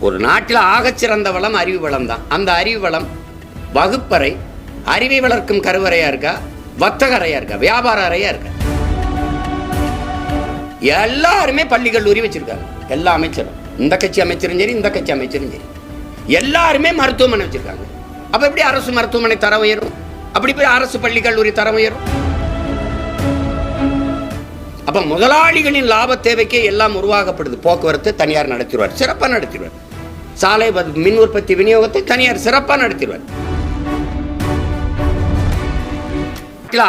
ஒரு நாட்டில் ஆகச்சிறந்த வளம் அறிவு வளம் தான் அந்த அறிவு வளம் வகுப்பறை அறிவை வளர்க்கும் கருவறையா இருக்கா? வர்த்தக அறையா இருக்கா? வியாபார அறையா இருக்கா? எல்லாருமே பள்ளி கல்லூரி வச்சிருக்காங்க. எல்லா அமைச்சரும். இந்த கட்சி அமைச்சரும் சரி இந்த கட்சி அமைச்சரும் சரி. எல்லாருமே மருத்துவமனை வச்சிருக்காங்க. அப்ப எப்படி அரசு மருத்துவமனை தரம் உயரும்? அப்படி போய் அரசு பள்ளி கல்லூரி தரம் உயரும்? அப்ப முதலாளிகளின் லாப தேவைக்கே எல்லாம் உருவாகப்படுது. போக்குவரத்து தனியார் நடத்திடுவார். சிறப்பாக நடத்திடுவார். சாலை மின் உற்பத்தி விநியோகத்தை தனியார் சிறப்பாக நடத்திடுவார்.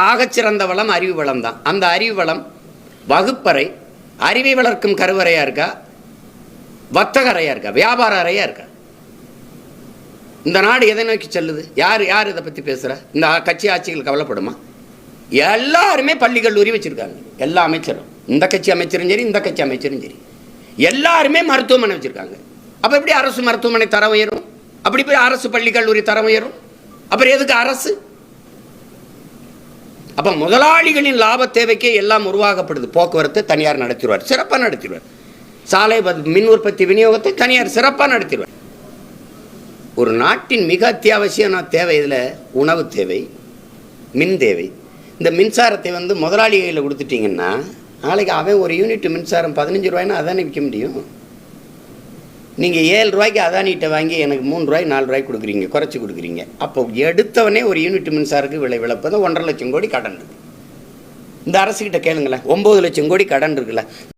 ஆகச்சிறந்த வளம் அறிவு வளம் தான். அந்த அறிவு வளம் வகுப்பறை அறிவை வளர்க்கும் கருவறையா இருக்கா? வர்த்தக அறையா இருக்கா? வியாபார அறையா இருக்கா? இந்த நாடு எதை நோக்கி செல்லுது? யார் யார் இதை பற்றி பேசுகிறா இந்த கட்சி ஆட்சிகள் கவலைப்படுமா? எல்லாருமே பள்ளி கல்லூரி வச்சுருக்காங்க. எல்லா அமைச்சரும். இந்த கட்சி அமைச்சரும் சரி இந்த கட்சி அமைச்சரும் சரி. எல்லாருமே மருத்துவமனை வச்சுருக்காங்க. அப்போ எப்படி அரசு மருத்துவமனை தரம் உயரும்? அப்படி போய் அரசு பள்ளி கல்லூரி தரம் உயரும்? அப்புறம் எதுக்கு அரசு? அப்போ முதலாளிகளின் லாப தேவைக்கே எல்லாம் உருவாக்கப்படுது போக்குவரத்து தனியார் நடத்திடுவார் சிறப்பாக நடத்திடுவார். சாலை மின் உற்பத்தி விநியோகத்தை தனியார் சிறப்பாக நடத்திடுவார். ஒரு நாட்டின் மிக அத்தியாவசியமான தேவை இதில் உணவு தேவை மின் தேவை. இந்த மின்சாரத்தை வந்து முதலாளிகளில் கொடுத்துட்டிங்கன்னா கொடுத்துட்டீங்கன்னா நாளைக்கு அவன் ஒரு யூனிட் மின்சாரம் பதினஞ்சு ரூபாய்னா அதானே விற்க முடியும்? நீங்கள் ஏழு ரூபாய்க்கு அதானிகிட்ட வாங்கி எனக்கு மூணு ரூபாய் நாலு ரூபாய் கொடுக்குறீங்க குறைச்சி கொடுக்குறீங்க. அப்போ எடுத்தவனே ஒரு யூனிட் மின்சாருக்கு விலை விளப்பது ஒன்றரை லட்சம் கோடி கடன் இருக்குது இந்த அரசுக்கிட்ட கேளுங்களேன் ஒம்பது லட்சம் கோடி கடன் இருக்குல்ல.